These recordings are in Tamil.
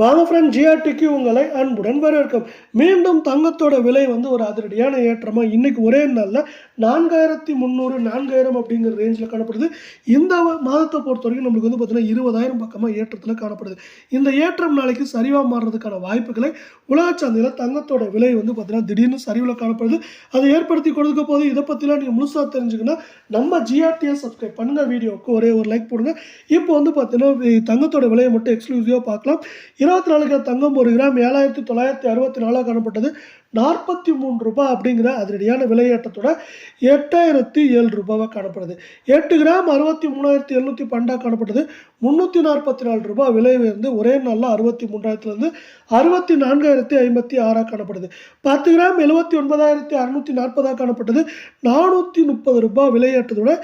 வாங்க ஃப்ரெண்ட் ஜிஆர்டிக்கு உங்களை அன்புடன் வரவேற்கும். மீண்டும் தங்கத்தோட விலை வந்து ஒரு அதிரடியான ஏற்றமாக இன்னைக்கு ஒரே நாளில் நான்காயிரத்தி முந்நூறு நான்காயிரம் அப்படிங்கிற ரேஞ்சில் காணப்படுது. இந்த மாதத்தை பொறுத்த வரைக்கும் நம்மளுக்கு வந்து பார்த்திங்கன்னா இருபதாயிரம் பக்கமாக ஏற்றத்தில் காணப்படுது. இந்த ஏற்றம் நாளைக்கு சரிவாக மாறுறதுக்கான வாய்ப்புகளை உலக சந்தையில் தங்கத்தோட விலை வந்து பார்த்திங்கன்னா திடீர்னு சரிவில் காணப்படுது. அதை ஏற்படுத்தி கொடுக்க போது இதை பற்றிலாம் நீங்கள் முழுசாக தெரிஞ்சுக்கணும் நம்ம ஜிஆர்டியை சப்ஸ்கிரைப் பண்ணுங்கள் வீடியோவுக்கு ஒரே ஒரு லைக் போடுங்க. இப்போ வந்து பார்த்தீங்கன்னா தங்கத்தோட விலையை மட்டும் எக்ஸ்க்ளூசிவாக பார்க்கலாம். இருபத்தி நாலு கிராம் தங்கம் ஒரு கிராம் ஏழாயிரத்தி தொள்ளாயிரத்தி அறுபத்தி நாலாக காணப்பட்டது. நாற்பத்தி மூணு ரூபாய் அப்படிங்கிற அதிரடியான விலையேற்றத்தோட எட்டாயிரத்தி ஏழு ரூபாவாக காணப்படுது. எட்டு கிராம் அறுபத்தி மூணாயிரத்தி எழுநூற்றி பன்னெண்டாக காணப்பட்டது. முந்நூற்றி நாற்பத்தி நாலு ரூபாய் விலை உயர்ந்து ஒரே நாளில் அறுபத்தி மூன்றாயிரத்துலேருந்து அறுபத்தி நான்காயிரத்தி ஐம்பத்தி ஆறாக காணப்படுது. பத்து கிராம் எழுபத்தி ஒன்பதாயிரத்தி அறுநூற்றி நாற்பதாக காணப்பட்டது. நானூற்றி முப்பது ரூபாய் விலையேற்றத்தோட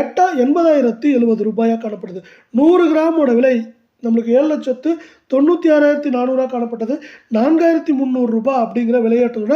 எட்டா எண்பதாயிரத்தி எழுபது ரூபாயாக காணப்படுது. நூறு கிராமோட விலை நம்மளுக்கு ஏழு லட்சத்து தொண்ணூற்றி ஆறாயிரத்தி நானூறாக காணப்பட்டது. நான்காயிரத்தி முந்நூறு ரூபாய் அப்படிங்கிற விளையாட்டோட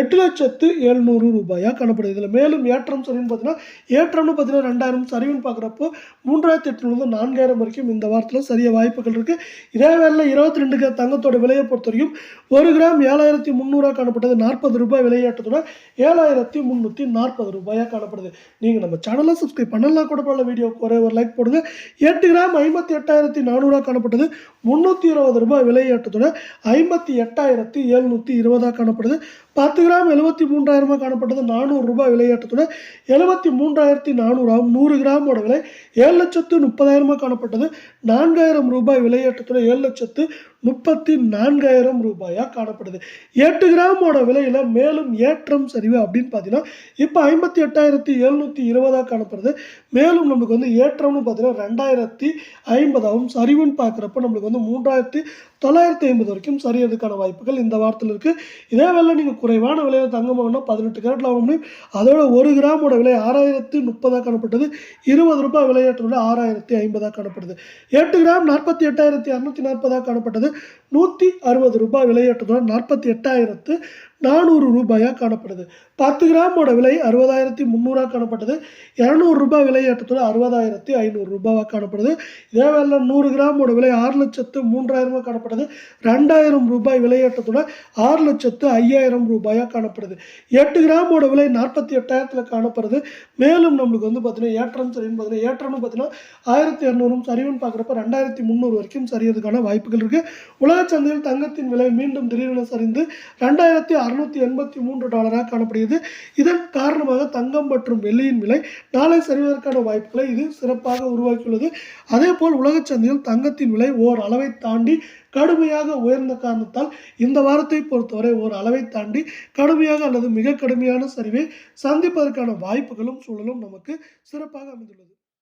எட்டு லட்சத்து எழுநூறு ரூபாயாக காணப்படுது. இதில் மேலும் ஏற்றம் சரின்னு பார்த்தீங்கன்னா ஏற்றம்னு பார்த்தீங்கன்னா ரெண்டாயிரம் சரிவுன்னு பார்க்குறப்போ மூன்றாயிரத்தி எட்டுலேருந்து நான்காயிரம் வரைக்கும் இந்த வாரத்தில் சரிய வாய்ப்புகள் இருக்குது இதே வேலையில் இருபத்தி ரெண்டு கிராம் தங்கத்தோட விலையை பொறுத்த வரைக்கும் ஒரு கிராம் ஏழாயிரத்தி முந்நூறாக காணப்பட்டது. நாற்பது ரூபாய் விளையாட்டத்தோட ஏழாயிரத்தி முந்நூற்றி நாற்பது ரூபாயாக காணப்படுது. நீங்கள் நம்ம சேனலை சப்ஸ்கிரைப் பண்ணலாம் கூட பரவாயில்ல வீடியோக்கு ஒரே ஒரு லைக் போடுங்க. எட்டு கிராம் ஐம்பத்தி எட்டாயிரத்தி நானூறாக காணப்பட்டது. முந்நூற்றி இருபது ரூபாய் விலையேற்றத்துடன் ஐம்பத்தி எட்டாயிரத்தி எழுநூற்றி இருபதாக காணப்படுது. பத்து கிராம் எழுபத்தி மூன்றாயிரமாக காணப்பட்டது. நானூறு ரூபாய் விலையேற்றத்துடன் எழுபத்தி மூன்றாயிரத்தி நானூறாகும் நூறு கிராமோட விலை ஏழு லட்சத்து முப்பதாயிரமாக காணப்பட்டது. நான்காயிரம் ரூபாய் விலையேற்றத்துடன் ஏழு லட்சத்து முப்பத்தி நான்காயிரம் ரூபாயாக காணப்படுது. எட்டு கிராமோட விலையில் மேலும் ஏற்றம் சரிவு அப்படின்னு பார்த்தீங்கன்னா இப்போ ஐம்பத்தி எட்டாயிரத்தி எழுநூற்றி இருபதாக காணப்படுது. மேலும் நம்மளுக்கு வந்து ஏற்றம்னு பார்த்தீங்கன்னா ரெண்டாயிரத்தி ஐம்பதாகவும் சரிவுன்னு பார்க்குறப்ப நம்மளுக்கு வந்து மூன்றாயிரத்தி தொள்ளாயிரத்தி ஐம்பது வரைக்கும் சரியறதுக்கான வாய்ப்புகள் இந்த வாரத்தில் இருக்குது இதே வேலை நீங்கள் குறைவான விலையில் தங்கம் வாங்கினா பதினெட்டு கேரட்டில் வாங்க முடியும். அதோட ஒரு கிராமோட விலை ஆறாயிரத்து முப்பதாக காணப்பட்டது இருபது ரூபாய் விலையேற்றோட ஆறாயிரத்தி ஐம்பதாக காணப்படுது. எட்டு கிராம் நாற்பத்தி எட்டாயிரத்தி அறுநூற்றி நாற்பதாக காணப்பட்டது. நூற்றி அறுபது ரூபாய் விலையேற்றத்தோட நாற்பத்தி எட்டாயிரத்து நானூறு ரூபாயாக காணப்படுது பத்து கிராமோட விலை அறுபதாயிரத்தி முந்நூறாக காணப்பட்டது. இரநூறு ரூபாய் விலையேற்றத்தோட அறுபதாயிரத்தி ஐநூறு ரூபாவாக காணப்படுது. இதே வேலை நூறு கிராமோட விலை ஆறு லட்சத்து மூன்றாயிரமாக காணப்படுது. ரெண்டாயிரம் ரூபாய் விலையேற்றத்தோட ஆறு லட்சத்து ஐயாயிரம் ரூபாயாக காணப்படுது. எட்டு கிராமோட விலை நாற்பத்தி எட்டாயிரத்தில் காணப்படுது. மேலும் நம்மளுக்கு வந்து பார்த்தீங்கன்னா ஏற்றம் சரின்னு பார்த்தீங்கன்னா ஏற்றம்னு பார்த்தீங்கன்னா ஆயிரத்தி இரநூறும் சரிவுன்னு பார்க்குறப்ப ரெண்டாயிரத்தி முந்நூறு வரைக்கும் சரியறதுக்கான வாய்ப்புகள் இருக்குது உலக சந்தையில் தங்கத்தின் விலை மீண்டும் திடீரென சரிந்து ரெண்டாயிரத்தி அறுநூத்தி எண்பத்தி மூன்று டாலராக காணப்படுகிறது. இதன் காரணமாக தங்கம் மற்றும் வெள்ளியின் விலை நாளை சரிவதற்கான வாய்ப்புகளை இது சிறப்பாக உருவாக்கியுள்ளது. அதே போல் உலக சந்தையில் தங்கத்தின் விலை ஓர் அளவை தாண்டி கடுமையாக உயர்ந்த காரணத்தால் இந்த வாரத்தை பொறுத்தவரை ஒரு அளவை தாண்டி கடுமையாக அல்லது மிக கடுமையான சரிவை சந்திப்பதற்கான வாய்ப்புகளும் சூழலும் நமக்கு சிறப்பாக அமைந்துள்ளது.